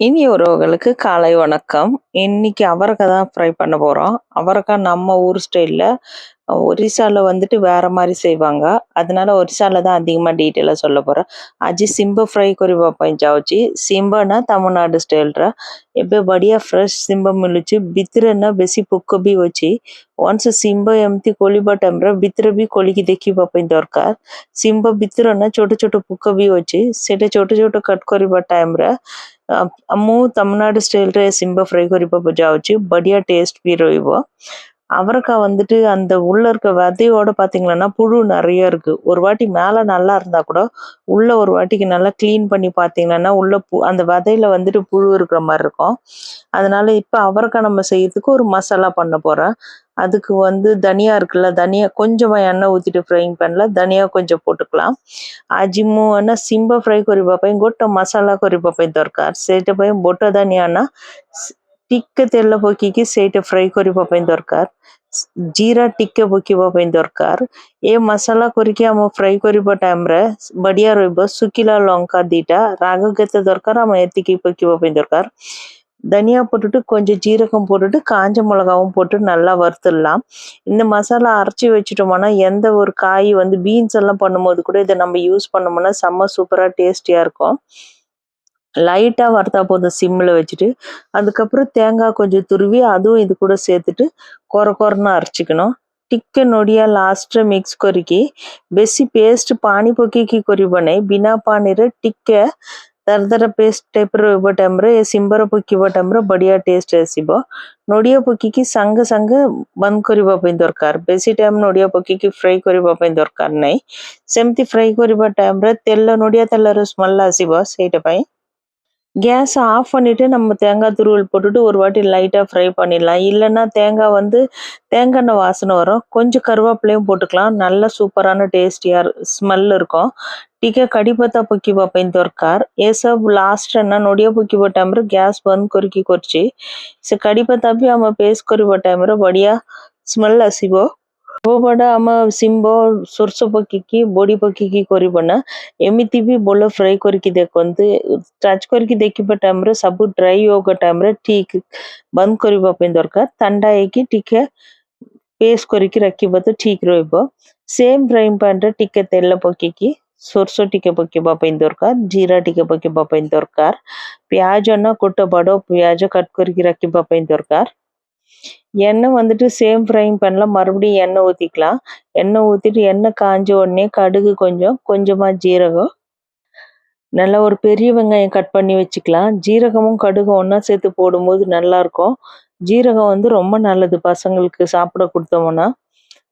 இனி உறவுகளுக்கு காலை வணக்கம். இன்னைக்கு அவரக்காய் தான் ஃப்ரை பண்ண போறோம். அவரக்காய் நம்ம ஊர் ஸ்டைல்ல ஒரிசாவில் வந்துட்டு வேற மாதிரி செய்வாங்க அதனால ஒரிசாவில் தான் அதிகமாக டீட்டெயிலாக சொல்ல போகிறேன் அஜி சிம்ப ஃப்ரை குறி பார்ப்பேன் ஜாவச்சி சிம்பனா தமிழ்நாடு ஸ்டைல்ரா எப்போ ಬಡಿಯ ಫ್ರೆಶ್ ಸಿಂಬ ಮಿಲುಚಿ ಬಿತ್ತರನ್ನ ಬೆಸಿ ಪುಕ್ಕ ಬಿ ಒಚಿ ಒನ್ಸ್ ಸಿಂಬ ಎಂತಿ ಕೊಳಿಬ ಟೈಮ್ರ ಬಿತ್ತರ ಬಿ ಕೊಳಿಗೆ ଦେଖିବା ପାଇଁ ଦରକାର ಸಿಂಬ ಬಿತ್ತರನ್ನ ଛୋଟ ଛୋଟ ಪುಕ್ಕ ಬಿ ಒಚି ସେଟା ଛୋଟ ଛୋଟ କଟ୍ କରିବା ଟାଇମ୍ର ମୁଁ ତମିଲନାଡୁ ଷ୍ଟାଇଲ୍ରେ ସିମ୍ବ ଫ୍ରାଏ କରିବାକୁ ଯାଉଛି ବଢ଼ିଆ ଟେଷ୍ଟ ବି ରହିବ அவரைக்காய் வந்துட்டு அந்த உள்ள இருக்க விதையோட பாத்தீங்கன்னா புழு நிறைய இருக்கு. ஒரு வாட்டி மேல நல்லா இருந்தா கூட உள்ள ஒரு வாட்டிக்கு நல்லா க்ளீன் பண்ணி பாத்தீங்கன்னா உள்ள பு- அந்த விதையில வந்துட்டு புழு இருக்கிற மாதிரி இருக்கும். அதனால இப்ப அவரைக்காய் நம்ம செய்யறதுக்கு ஒரு மசாலா பண்ண போறேன். அதுக்கு வந்து தனியா இருக்குல்ல தனியா கொஞ்சமா எண்ணெய் ஊத்திட்டு ஃப்ரைங் பேன்ல தனியா கொஞ்சம் போட்டுக்கலாம் ଆଜି ମୁଁ ନା ଶିମ୍ବ ଫ୍ରାଏ କରିବା ପାଇଁ ଗୋଟେ ମସଲା କରିବା ପାଇଁ ଦରକାର ସେଇଟା ପାଇଁ ବୋଟ ଧନିଆ ନା ସ- ଟିକେ ତେଲ ପକେଇକି ସେଇଟା ଫ୍ରାଏ କରିବା ପାଇଁ ଦରକାର ସ- ଜିରା ଟିକେ ପକେଇବା ପାଇଁ ଦରକାର ଏ ମସଲା କରିକି ଆମ ଫ୍ରାଏ କରିବା ଟାଇମରେ ବଢିଆ ରହିବ ଶୁଖିଲା ଲଙ୍କା ଦିଟା ରାଗ କେତେ ଦରକାର ଆମ ଏତିକି ପକେଇବା ପାଇଁ ଦରକାର தனியா போட்டுட்டு கொஞ்சம் ஜீரகம் போட்டுட்டு காஞ்ச மிளகாவும் போட்டு நல்லா வறுத்துடலாம் இந்த மசாலா அரைச்சி வச்சுட்டோம்னா எந்த ஒரு காய் வந்து பீன்ஸ் எல்லாம் பண்ணும்போது கூட இதை நம்ம யூஸ் பண்ணோம்னா செம்ம சூப்பரா டேஸ்டியா இருக்கும் லைட்டாக வறுத்தா போதும் சிம்மில் வச்சுட்டு அதுக்கப்புறம் தேங்காய் கொஞ்சம் துருவி அதுவும் இது கூட சேர்த்துட்டு குறை குறைன்னு அரைச்சிக்கணும் ટીકે નોડિયા લાસ્ટ મિક્સ કરીકી બેસી પેસ્ટ પાણી પકેકી કરીબને બિના પાણીરે ટીકે ଦରଦର ପେଷ୍ଟ ଟାଇପ୍ର ହେବ ଟାଇମ୍ରେ ଏ ସିମ୍ବର ପକିବା ଟାଇମ୍ରେ ବଢ଼ିଆ ଟେଷ୍ଟ ଆସିବ ନଡ଼ିଆ ପକିକି ସାଙ୍ଗେ ସାଙ୍ଗେ ବନ୍ଦ କରିବା ପାଇଁ ଦରକାର ବେଶୀ ଟାଇମ୍ ନଡ଼ିଆ ପକିକି ଫ୍ରାଏ କରିବା ପାଇଁ ଦରକାର ନାହିଁ ସେମିତି ଫ୍ରାଏ କରିବା ଟାଇମ୍ରେ ତେଲ ନଡ଼ିଆ ତେଲର ସ୍ମେଲ୍ ଆସିବ ସେଇଟା ପାଇଁ கேஸை ஆஃப் பண்ணிவிட்டு நம்ம தேங்காய் துருவல் போட்டுட்டு ஒரு வாட்டி லைட்டாக ஃப்ரை பண்ணிடலாம். இல்லைன்னா தேங்காய் வந்து தேங்காய் எண்ணெய் வாசனை வரும். கொஞ்சம் கருவேப்பிலையும் போட்டுக்கலாம். நல்ல சூப்பரான டேஸ்டியாக ஸ்மெல் இருக்கும். టీకే కడిపోతా పొక్కిపోయిన దొరకార్ ఏసబ్ లాస్ట్ అన్న నొడియా పొక్కిపోటామరు గ్యాస్ బంద్ కొరికి కొర్చి సో కడిపోతాపి ఆమె పేస్ కొరిపోటామరు బడియా ஸ்மெல் அசிவோ. ପେଷ୍ଟ କରିବା ଟାଇମ୍ରେ ବଢ଼ିଆ ସ୍ମେଲ୍ ଆସିବ ସବୁଆଡ଼େ ଆମ ଶିମ୍ବ ସୋରିଷ ପକେଇକି ବଡ଼ି ପକେଇକି କରିବ ନା ଏମିତି ବି ବୋଲ ଫ୍ରାଏ କରିକି ଦେଖନ୍ତୁ ଟଚ୍ କରିକି ଦେଖିବା ଟାଇମ୍ରେ ସବୁ ଡ୍ରାଇ ହୋଗ ଟାଇମ୍ରେ ଠିକ୍ ବନ୍ଦ କରିବା ପାଇଁ ଦରକାର ଥଣ୍ଡା ହେଇକି ଟିକେ ପେଷ୍ଟ କରିକି ରଖିବ ତ ଠିକ୍ ରହିବ ସେମ୍ ଫ୍ରାଇଂ ପ୍ୟାନ୍ରେ ଟିକେ ତେଲ ପକେଇକି ସୋରିଷ ଟିକେ ପକେଇବା ପାଇଁ ଦରକାର ଜିରା ଟିକେ ପକେଇବା ପାଇଁ ଦରକାର ପିଆଜ ନା ଗୋଟେ ବଡ଼ ପିଆଜ କଟ୍ କରିକି ରଖିବା ପାଇଁ ଦରକାର எண்ணெய் வந்துட்டு சேம் ஃப்ரைங் பண்ணலாம் மறுபடியும் எண்ணெய் ஊற்றிக்கலாம் எண்ணெய் ஊற்றிட்டு எண்ணெய் காஞ்ச உடனே கடுகு கொஞ்சம் கொஞ்சமாக ஜீரகம். நல்லா ஒரு பெரிய வெங்காயம் கட் பண்ணி வச்சுக்கலாம். ஜீரகமும் கடுகும் ஒன்றா சேர்த்து போடும்போது நல்லாயிருக்கும். ஜீரகம் வந்து ரொம்ப நல்லது பசங்களுக்கு சாப்பிட கொடுத்தோம்னா.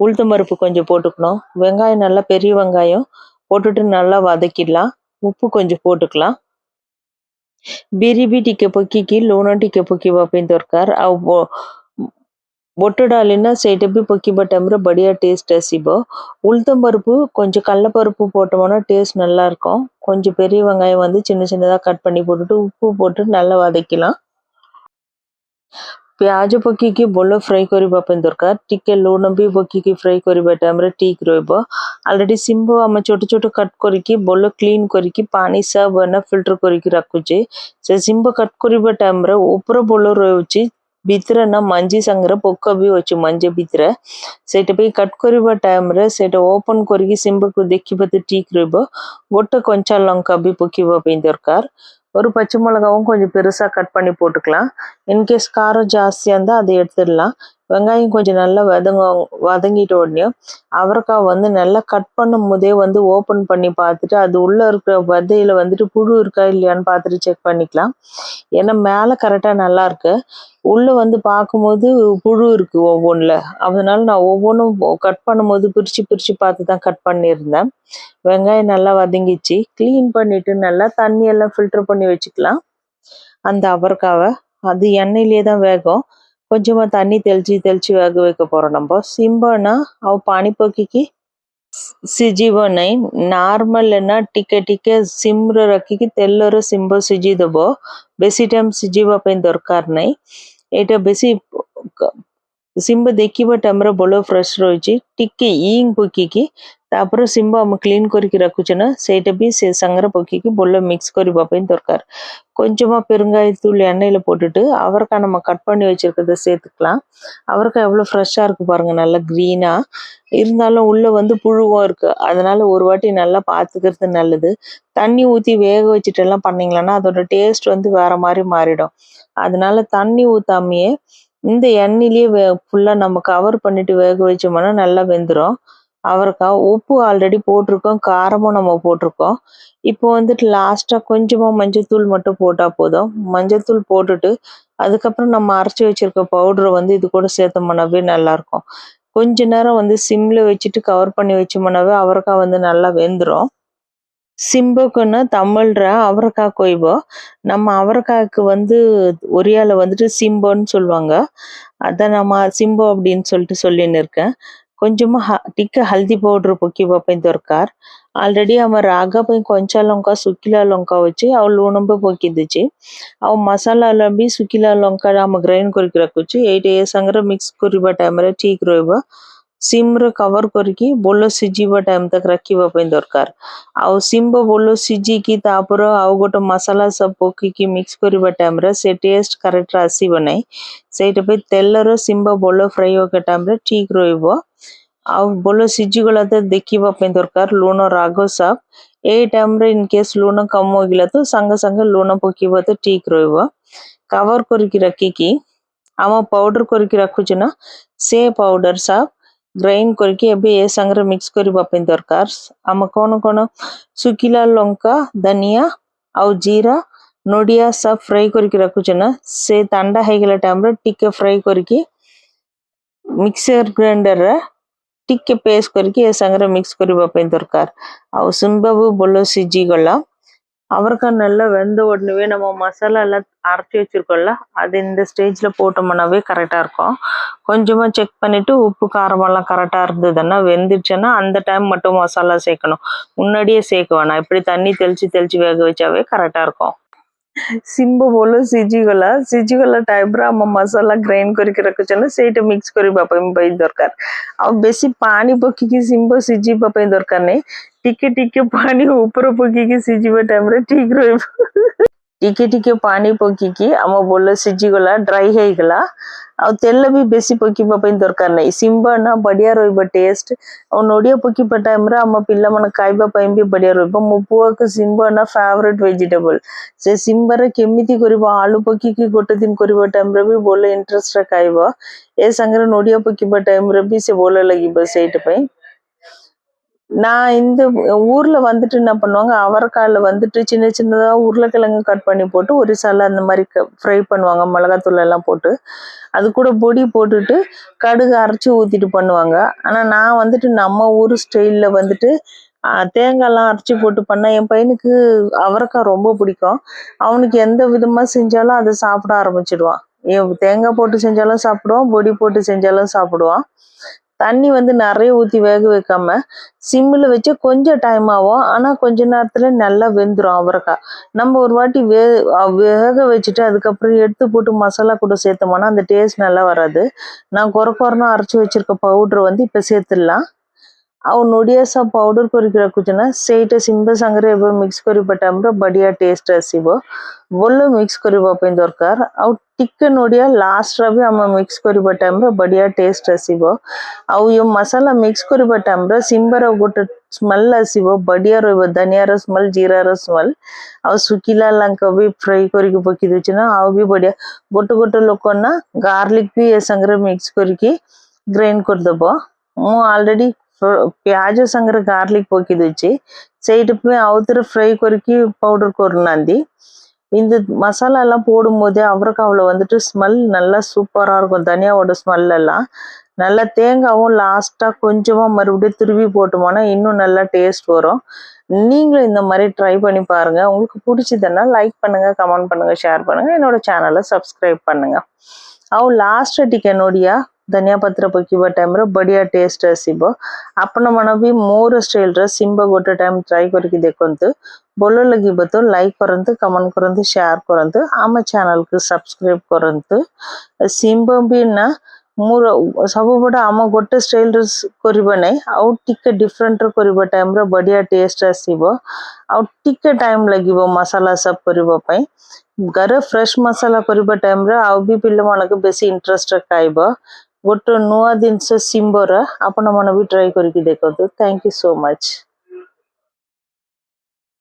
உளுத்தம் பருப்பு கொஞ்சம் போட்டுக்கணும். வெங்காயம் நல்லா பெரிய வெங்காயம் போட்டுட்டு நல்லா வதக்கிடலாம். உப்பு கொஞ்சம் போட்டுக்கலாம். బిరిబి టికె பொக்கிக்கு లోన టికె பொக்கி పంపిన దొరకారు అవు ଆଉ ବ- ବୋଟ ଡାଲିନା ସେଇଟା ବି ପକେଇବା ଟାଇମ୍ରେ ବଢ଼ିଆ டேஸ்ட் ଆସିବ உளுத்தம் பருப்பு கொஞ்சம் கடலப்பருப்பு போட்டோம்னா டேஸ்ட் நல்லா இருக்கும் கொஞ்சம் பெரிய வெங்காயம் வந்து சின்ன சின்னதாக கட் பண்ணி போட்டுட்டு உப்பு போட்டு நல்லா வதக்கலாம் ପିଆଜ ପକେଇକି ଭଲ ଫ୍ରାଏ କରିବା ପାଇଁ ଦରକାର ଟିକେ ଲୁଣ ବି ପକେଇକି ଫ୍ରାଏ କରିବା ଟାଇମ୍ରେ ଠିକ୍ ରହିବ ଅଲରେଡ଼ି ଶିମ୍ବ ଆମେ ଛୋଟ ଛୋଟ କଟ୍ କରିକି ଭଲ କ୍ଲିନ୍ କରିକି ପାଣି ସବ ନା ଫିଲ୍ଟର କରିକି ରଖୁଛେ ସେ ଶିମ୍ବ କଟ୍ କରିବା ଟାଇମ୍ରେ ଉପର ଭଲ ରହୁଛି ଭିତରେ ନା ମଞ୍ଜି ସାଙ୍ଗରେ ପୋକ ବି ଅଛି ମଞ୍ଜି ଭିତରେ ସେଇଟା ପାଇଁ କଟ୍ କରିବା ଟାଇମ୍ରେ ସେଇଟା ଓପନ୍ କରିକି ଶିମ୍ବକୁ ଦେଖିବା ତ ଠିକ୍ ରହିବ ଗୋଟେ କଞ୍ଚା ଲଙ୍କା ବି ପକେଇବା ପାଇଁ ଦରକାର ஒரு பச்சை மிளகாவும் கொஞ்சம் பெருசா கட் பண்ணி போட்டுக்கலாம் இன்கேஸ் காரம் ஜாஸ்தியா இருந்தா அதை எடுத்துடலாம் வெங்காயம் கொஞ்சம் நல்லா வதங்க வதங்கிட்ட உடனே அவரைக்காய் வந்து நல்லா கட் பண்ணும் போதே வந்து ஓப்பன் பண்ணி பார்த்துட்டு அது உள்ளே இருக்கிற விதையில வந்துட்டு புழு இருக்கா இல்லையான்னு பார்த்துட்டு செக் பண்ணிக்கலாம். ஏன்னா மேலே கரெக்டாக நல்லா இருக்கு. உள்ளே வந்து பார்க்கும்போது புழு இருக்கு ஒவ்வொன்றில் அதனால நான் ஒவ்வொன்றும் கட் பண்ணும்போது பிரித்து பிரித்து பார்த்து தான் கட் பண்ணியிருந்தேன். வெங்காயம் நல்லா வதங்கிச்சு. க்ளீன் பண்ணிட்டு நல்லா தண்ணி எல்லாம் ஃபில்டர் பண்ணி வச்சுக்கலாம். அந்த அவரைக்காவை. அது எண்ணெயிலே தான் வேகும். కొంచెం తన్ని తెలిచి తెలిచి వేగవేక పోరణంబో సింబన అవు పాణిపోకి ಸಿಜಿವನೈ ನಾರ್ಮಲ್ ಅನ್ನ ಟಿಕೆ ಟಿಕೆ ಸಿಮ್ರ ರಕ್ಕಿಗೆ ತೆಲ್ಲರು ಸಿಂಬ ಸಿಜಿ ದಬೋ ಬೇಸಿ ಟೈಮ್ ಸಿಜಿವ ಪೈನ್ ದರಕಾರ ನೈ এটা বেশি সিম্ব দেখিবা টাইমরে বলো ফ্রেশ রয়েছে টিকে ইং পুকিকি ତାପରେ ଶିମ୍ବ ଆମେ କ୍ଲିନ୍ କରିକି ରଖୁଛେ ନା ସେଇଟା ବି ସେ ସାଙ୍ଗରେ ପକେଇକି ଭଲ மிக்ஸ் କରିବା ପାଇଁ ଦରକାର கொஞ்சமா பெருங்காயத்தூள் எண்ணெயில் போட்டுட்டு அவரைக்காய் நம்ம கட் பண்ணி வச்சிருக்கிறத சேர்த்துக்கலாம் அவரைக்காய் எவ்வளோ ஃப்ரெஷ்ஷாக இருக்கு பாருங்க நல்லா க்ரீனாக இருந்தாலும் உள்ள வந்து புழுவும் இருக்கு அதனால ஒரு வாட்டி நல்லா பார்த்துக்கிறது நல்லது தண்ணி ஊற்றி வேக வச்சுட்டு எல்லாம் பண்ணீங்களன்னா அதோட டேஸ்ட் வந்து வேற மாதிரி மாறிடும் அதனால தண்ணி ஊத்தாமையே இந்த எண்ணெயிலேயே வே ஃபுல்லாக நம்ம கவர் பண்ணிட்டு வேக வச்சோம்னா நல்லா வெந்துடும் அவரைக்காய் உப்பு ஆல்ரெடி போட்டிருக்கோம் காரமும் நம்ம போட்டிருக்கோம். இப்போ வந்துட்டு லாஸ்ட்டாக கொஞ்சமாக மஞ்சத்தூள் மட்டும் போட்டால் போதும். மஞ்சத்தூள் போட்டுட்டு அதுக்கப்புறம் நம்ம அரைச்சி வச்சிருக்க பவுடரை வந்து இது கூட சேர்த்தோம்னாவே நல்லாயிருக்கும். கொஞ்ச நேரம் வந்து சிம்மில் வச்சுட்டு கவர் பண்ணி வச்சோம்னாவே அவரைக்காய் வந்து நல்லா வெந்துடும் சிம்புக்குன்னு தமிழ்ற அவரைக்காய் கொய்வோ நம்ம அவரைக்காய்க்கு வந்து ஒரியால வந்துட்டு சிம்போன்னு சொல்லுவாங்க. அதை நம்ம சிம்போ அப்படின்னு சொல்லிட்டு சொல்லின்னு இருக்கேன். కొంచెము హ ଟିକେ ହଳଦୀ ପାଉଡର ପକେଇବା ପାଇଁ ଦରକାର ଅଲରେଡି ଆମର ରାଗ ପାଇଁ କଞ୍ଚା ଲଙ୍କା ଶୁଖିଲା ଲଙ୍କା ଅଛି ଆଉ ଲୁଣ ବି ପକେଇ ଦେଇଛି ଆଉ ମସଲା ବି ଶୁଖିଲା ଲଙ୍କା ଆମେ ଗ୍ରାଇଣ୍ଡ କରିକି ରଖୁଛି ଏଇଟା ଏ ସାଙ୍ଗରେ ମିକ୍ସ କରିବା ଟାଇମରେ ଠିକ ରହିବ ସିମ୍ର କଭର କରିକି ବୋଲ ସିଝିବାଟା ଏମିତି ରଖିବା ପାଇଁ ଦରକାର ଆଉ ସିମ୍ବ ବୋଲ ସିଝିକି ତାପରେ ଆଉ ଗୋଟେ ମସଲା ସବୁ ପକେଇକି ମିକ୍ସ କରିବା ଟାଇମ୍ରେ ସେ ଟେଷ୍ଟ କରେକ୍ଟ ଆସିବ ନାହିଁ ସେଇଟା ପାଇଁ ତେଲର ସିମ୍ବ ବୋଲ ଫ୍ରାଇ ହେବା ଟାଇମ୍ରେ ଠିକ୍ ରହିବ ଆଉ ବୋଲ ସିଝିଗଲା ତ ଦେଖିବା ପାଇଁ ଦରକାର ଲୁଣ ରାଗ ସପ୍ ଏଇ ଟାଇମ୍ ରେ ଇନ ଇନକେସ୍ ଲୁଣ କମ ହେଇଗଲା ତ ସାଙ୍ଗେ ସାଙ୍ଗେ ଲୁଣ ପକେଇବ ତ ଠିକ୍ ରହିବ କଭର କରିକି ରଖିକି ଆମ ପାଉଡର କରିକି ରଖୁଛୁ ନା ସେ ପାଉଡର ସପ୍ ଗ୍ରାଇଣ୍ଡ କରିକି ଏବେ ଏ ସାଙ୍ଗରେ ମିକ୍ସ କରିବା ପାଇଁ ଦରକାର ଆମେ କ'ଣ କ'ଣ ଶୁଖିଲା ଲଙ୍କା ଧନିଆ ଆଉ ଜିରା ନଡ଼ିଆ ସବ୍ ଫ୍ରାଏ କରିକି ରଖୁଛେ ନା ସେ ତାଣ୍ଡା ହେଇଗଲା ଟାଇମ୍ରେ ଟିକେ ଫ୍ରାଏ କରିକି ମିକ୍ସର ଗ୍ରାଇଣ୍ଡରରେ ଟିକେ ପେଷ୍ଟ କରିକି ଏ ସାଙ୍ଗରେ ମିକ୍ସ କରିବା ପାଇଁ ଦରକାର ଆଉ ସୁନବାବୁ ଭଲ ସିଝିଗଲା அவரைக்காய் நல்லா வெந்த உடனே நம்ம மசாலா எல்லாம் அரைச்சி வச்சுருக்கோம்ல அது இந்த ஸ்டேஜில் போட்டோம்னாவே கரெக்டாக இருக்கும். கொஞ்சமாக செக் பண்ணிவிட்டு உப்பு காரமெல்லாம் கரெக்டாக இருந்ததுன்னா வெந்துடுச்சுன்னா அந்த டைம் மட்டும் மசாலா சேர்க்கணும். முன்னாடியே சேர்க்க வேணாம். இப்படி தண்ணி தெளித்து தெளித்து வேக வச்சாவே கரெக்டாக இருக்கும். সিম্বগুলো সিজিগুলা সিজিগুলা টাইপর আমার মশলা গ্রাইন্ড করিকি রাখুছেন সেইটা মিক্স করা দরকার আর বেশি பானி পকিকি சிம்பு সিজিবা দরকার নেই ଟିକେ ଟିକେ ପାଣି ଉପରେ ପକେଇକି ସିଝିବା ଟାଇମ୍ରେ ଠିକ ରହିବ ଟିକେ ଟିକେ ପାଣି ପକେଇକି ଆମ ବୋଲ ସିଝିଗଲା ଡ୍ରାଇ ହେଇଗଲା ଆଉ ତେଲ ବି ବେଶୀ ପକେଇବା ପାଇଁ ଦରକାର ନାହିଁ ସିମ୍ବା ନା ବଢିଆ ରହିବ ଟେଷ୍ଟ ଆଉ ନଡ଼ିଆ ପକେଇବା ଟାଇମ୍ରେ ଆମ ପିଲାମାନେ ଖାଇବା ପାଇଁ ବି ବଢିଆ ରହିବ ମୋ ପୁଅକୁ ସିମ୍ବା ନା ଫେଭରେଟ୍ ଭେଜିଟେବଲ ସେ ସିମ୍ବାରେ କେମିତି କରିବ ଆଳୁ ପକେଇକି ଗୋଟେ ଦିନ କରିବା ଟାଇମ୍ରେ ବି ଭଲ ଇଣ୍ଟରେଷ୍ଟରେ ଖାଇବ ଏ ସାଙ୍ଗରେ ନଡ଼ିଆ ପକେଇବା ଟାଇମ୍ରେ ବି ସେ ଭଲ ଲାଗିବ ସେଇଟା ପାଇଁ நான் இந்த ஊர்ல வந்துட்டு என்ன பண்ணுவாங்க அவரைக்காயில வந்துட்டு சின்ன சின்னதா உருளைக்கிழங்கு கட் பண்ணி போட்டு ஒரு சலை அந்த மாதிரி ஃப்ரை பண்ணுவாங்க மிளகாத்தூள் எல்லாம் போட்டு. அது கூட பொடி போட்டுட்டு கடுகு அரைச்சி ஊத்திட்டு பண்ணுவாங்க. ஆனா நான் வந்துட்டு நம்ம ஊர் ஸ்டைல்ல வந்துட்டு ஆஹ், தேங்காய்லாம் அரைச்சி போட்டு பண்ணா என் பையனுக்கு அவரைக்காய் ரொம்ப பிடிக்கும். அவனுக்கு எந்த விதமா செஞ்சாலும் அதை சாப்பிட ஆரம்பிச்சிடுவான். தேங்காய் போட்டு செஞ்சாலும் சாப்பிடுவான் பொடி போட்டு செஞ்சாலும் சாப்பிடுவான். தண்ணி வந்து நிறைய ஊற்றி வேக வைக்காம சிம்மில் வச்சு கொஞ்சம் டைம் ஆகும். ஆனால் கொஞ்ச நேரத்தில் நல்லா வெந்துடும் அவரைக்காய். நம்ம ஒரு வாட்டி வே வேக வச்சுட்டு அதுக்கப்புறம் எடுத்து போட்டு மசாலா கூட சேர்த்தோம்னா அந்த டேஸ்ட் நல்லா வராது. நான் குறை குறைனா அரைச்சி வச்சிருக்க பவுட்ரு வந்து இப்போ சேர்த்துடலாம். ଆଉ ନଡ଼ିଆ ସହ ପାଉଡର କରିକି ରଖୁଛୁ ନା ସେଇଟା ସିମ୍ବ ସାଙ୍ଗରେ ଏବେ ମିକ୍ସ କରିବା ଟାଇମ୍ରେ ବଢ଼ିଆ ଟେଷ୍ଟ ଆସିବ ଭଲ ମିକ୍ସ କରିବା ପାଇଁ ଦରକାର ଆଉ ଟିକେ ନଡ଼ିଆ ଲାଷ୍ଟରେ ବି ଆମେ ମିକ୍ସ କରିବା ଟାଇମ୍ରେ ବଢ଼ିଆ ଟେଷ୍ଟ ଆସିବ ଆଉ ଇଏ ମସଲା ମିକ୍ସ କରିବା ଟାଇମ୍ରେ ସିମ୍ବାର ଗୋଟେ ସ୍ମେଲ୍ ଆସିବ ବଢ଼ିଆ ରହିବ ଧନିଆର ସ୍ମେଲ୍ ଜିରାର ସ୍ମେଲ୍ ଆଉ ଶୁଖିଲା ଲଙ୍କା ବି ଫ୍ରାଏ କରିକି ପକେଇ ଦେଉଛି ନା ଆଉ ବି ବଢ଼ିଆ ଗୋଟେ ଗୋଟେ ଲୋକ ନା ଗାର୍ଲିକ ବି ଏ ସାଙ୍ଗରେ ମିକ୍ସ କରିକି ଗ୍ରାଇଣ୍ଡ କରିଦେବ ମୁଁ ଅଲରେଡ଼ି ప్యాజ్ సంగర గార్లిక్ పోకిది వచ్చి செய்துட்டுமே அவுத்துற ஃப்ரை கொறுக்கி பவுடர் கொருணாந்தி இந்த மசாலாலாம் போடும்போதே அவரைக்காவில் வந்துட்டு ஸ்மெல் நல்லா சூப்பராக இருக்கும். தனியாவோட ஸ்மெல்லெல்லாம் நல்லா தேங்காவும் லாஸ்ட்டாக கொஞ்சமாக மறுபடியும் திருவி போட்டோம்னா இன்னும் நல்லா டேஸ்ட் வரும். நீங்களும் இந்த மாதிரி ட்ரை பண்ணி பாருங்கள் உங்களுக்கு பிடிச்சதுன்னா லைக் பண்ணுங்கள் கமெண்ட் பண்ணுங்கள் ஷேர் பண்ணுங்கள் என்னோடய சேனலை சப்ஸ்கிரைப் பண்ணுங்கள் அவன் லாஸ்ட் டிக்க நொடியாக ଧନିଆ ପତ୍ର ପକେଇବା ଟାଇମ୍ରେ ବଢ଼ିଆ ଟେଷ୍ଟ ଆସିବ ଆପଣମାନେ ବି ମୋର ଷ୍ଟାଇଲ୍ର ସିମ୍ବ ଗୋଟେ ଟାଇମ୍ ଟ୍ରାଏ କରିକି ଦେଖନ୍ତୁ ଭଲ ଲାଗିବ ତ ଲାଇକ୍ କରନ୍ତୁ କମେଣ୍ଟ କରନ୍ତୁ ସେୟାର କରନ୍ତୁ ଆମ ଚ୍ୟାନେଲକୁ ସବସ୍କ୍ରାଇବ୍ କରନ୍ତୁ ସିମ୍ବ ବି ନା ମୋର ସବୁପଟେ ଆମ ଗୋଟେ ଷ୍ଟାଇଲ୍ରେ କରିବା ନାହିଁ ଆଉ ଟିକେ ଡିଫରେଣ୍ଟରେ କରିବା ଟାଇମ୍ରେ ବଢ଼ିଆ ଟେଷ୍ଟ ଆସିବ ଆଉ ଟିକେ ଟାଇମ୍ ଲାଗିବ ମସଲା ସବ୍ କରିବା ପାଇଁ ଘରେ ଫ୍ରେଶ୍ ମସଲା କରିବା ଟାଇମ୍ରେ ଆଉ ବି ପିଲାମାନଙ୍କୁ ବେଶୀ ଇଣ୍ଟରେଷ୍ଟରେ ଖାଇବ ଗୋଟେ ନୂଆ ଜିନିଷ ସିମ୍ବର ଆପଣମାନେ ବି ଟ୍ରାଏ କରିକି ଦେଖନ୍ତୁ ଥ୍ୟାଙ୍କ ୟୁ ସୋ ମଚ୍